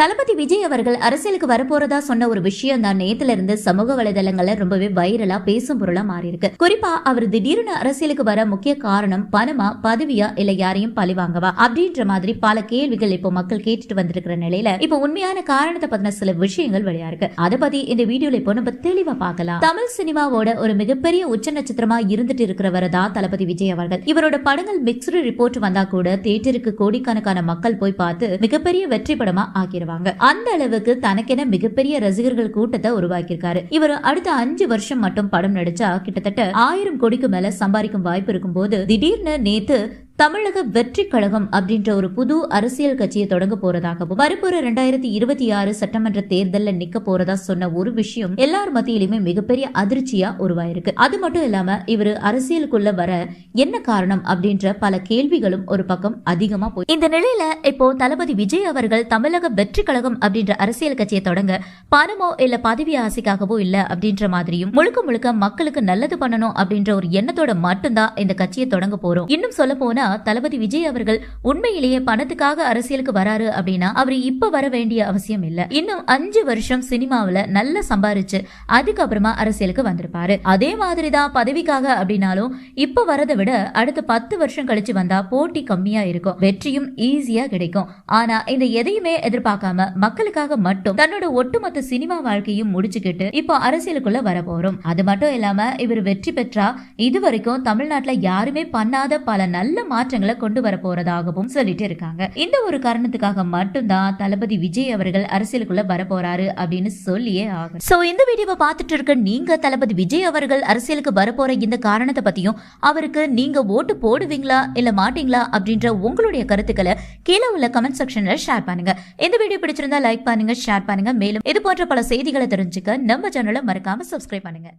தளபதி விஜய் அவர்கள் அரசியலுக்கு வரப்போறதா சொன்ன ஒரு விஷயம் தான். நேத்துல இருந்து சமூக வலைதளங்கள்ல ரொம்பவே வைரலா பேசும் பொருளா மாறி இருக்கு குறிப்பா அவர் திடீர்னு அரசியலுக்கு வர முக்கிய காரணம் பணமா பதவியா இல்ல யாரையும் பழி வாங்கவா? அப்படின்ற மாதிரி பல கேள்விகள் இப்போ மக்கள் கேட்டுட்டு வந்திருக்கிற நிலையில இப்போ உண்மையான காரணத்தை பத்தின சில விஷயங்கள் வெளியா இருக்கு. அதை பத்தி இந்த வீடியோல இப்போ நம்ம தெளிவா பார்க்கலாம். தமிழ் சினிமாவோட ஒரு மிகப்பெரிய உச்ச நட்சத்திரமா இருந்துட்டு இருக்கிறவர் தான் தளபதி விஜய் அவர்கள். இவரோட படங்கள் மிக்சடு ரிப்போர்ட் வந்தா கூட தியேட்டருக்கு கோடிக்கணக்கான மக்கள் போய் பார்த்து மிகப்பெரிய வெற்றி படமா ஆக்கிடுவாங்க. அந்த அளவுக்கு தனக்கென மிகப்பெரிய ரசிகர்கள் கூட்டத்தை உருவாக்கியிருக்காரு. இவர் அடுத்த அஞ்சு வருஷம் மட்டும் படம் நடிச்சா கிட்டத்தட்ட ஆயிரம் கோடிக்கு மேல சம்பாதிக்கும் வாய்ப்பு இருக்கும் போது திடீர்னு நேத்து தமிழக வெற்றி கழகம் அப்படின்ற ஒரு புது அரசியல் கட்சியை தொடங்க போறதாகவும் வரப்போற ரெண்டாயிரத்தி இருபத்தி ஆறு சட்டமன்ற தேர்தலில் நிக்க போறதா சொன்ன ஒரு விஷயம் எல்லார் மத்தியிலுமே மிகப்பெரிய அதிர்ச்சியா உருவாயிருக்கு. அது மட்டும் இல்லாம இவர் அரசியலுக்குள்ள வர என்ன காரணம் அப்படின்ற பல கேள்விகளும் ஒரு பக்கம் அதிகமா போய் இந்த நிலையில இப்போ தளபதி விஜய் அவர்கள் தமிழக வெற்றி கழகம் அப்படின்ற அரசியல் கட்சியை தொடங்க பணமோ இல்ல பதவி ஆசைக்காகவோ இல்ல அப்படின்ற மாதிரியும் முழுக்க முழுக்க மக்களுக்கு நல்லது பண்ணணும் அப்படின்ற ஒரு எண்ணத்தோட மட்டும்தான் இந்த கட்சியை தொடங்க போறோம். இன்னும் சொல்ல போனா தளபதி விஜய் அவர்கள் உண்மையிலேயே பணத்துக்காக அரசியலுக்கு வராரு அப்படின்னா அவர் இப்ப வர வேண்டிய அவசியம் இல்ல. இன்னும் அஞ்சு வருஷம் சினிமாவில நல்லா சம்பாரிச்சு அதுக்கப்புறமா அரசியலுக்கு வந்திருப்பாரு. அதே மாதிரிதான் பதவிக்காக அப்படின்னாலும் இப்ப வரதை விட அடுத்த பத்து வருஷம் கழிச்சு வந்தா போட்டி கம்மியா இருக்கும். வெற்றியும் ஈஸியா கிடைக்கும். ஆனா இந்த எதையுமே எதிர்பார்க்காம மக்களுக்காக மட்டும் தன்னோட ஒட்டுமொத்த சினிமா வாழ்க்கையும் முடிச்சுக்கிட்டு இப்போ அரசியலுக்குள்ள வர போறோம் அது மட்டும் இல்லாம இவர் வெற்றி பெற்றா இதுவரைக்கும் தமிழ்நாட்டுல யாருமே பண்ணாத பல நல்ல மாற்றங்களை கொண்டு வர போறதாகவும் சொல்லிட்டு இருக்காங்க. இந்த ஒரு காரணத்துக்காக மட்டும்தான் தளபதி விஜய் அவர்கள் அரசியலுக்குள்ள வர போறாரு அப்படின்னு சொல்லியே ஆகும் சோ இந்த வீடியோவை பார்த்துட்டு இருக்க நீங்க தளபதி விஜய் அவர்கள் அரசியலுக்கு வர போற இந்த காரணத்தை பத்தியும் அவருக்கு நீங்க ஓட்டு போடுவீங்களா இல்ல மாட்டீங்களா அப்படின்ற உங்களுடைய கருத்துக்களை கீழே உள்ள கமெண்ட் செக்ஷன்ல ஷேர் பண்ணுங்க. இந்த வீடியோ பிடிச்சிருந்தா லைக் பண்ணுங்க ஷேர் பண்ணுங்க. மேலும் இது போன்ற பல செய்திகளை தெரிஞ்சுக்க நம்ம சேனலை மறக்காம சப்ஸ்கிரைப் பண்ணுங்க.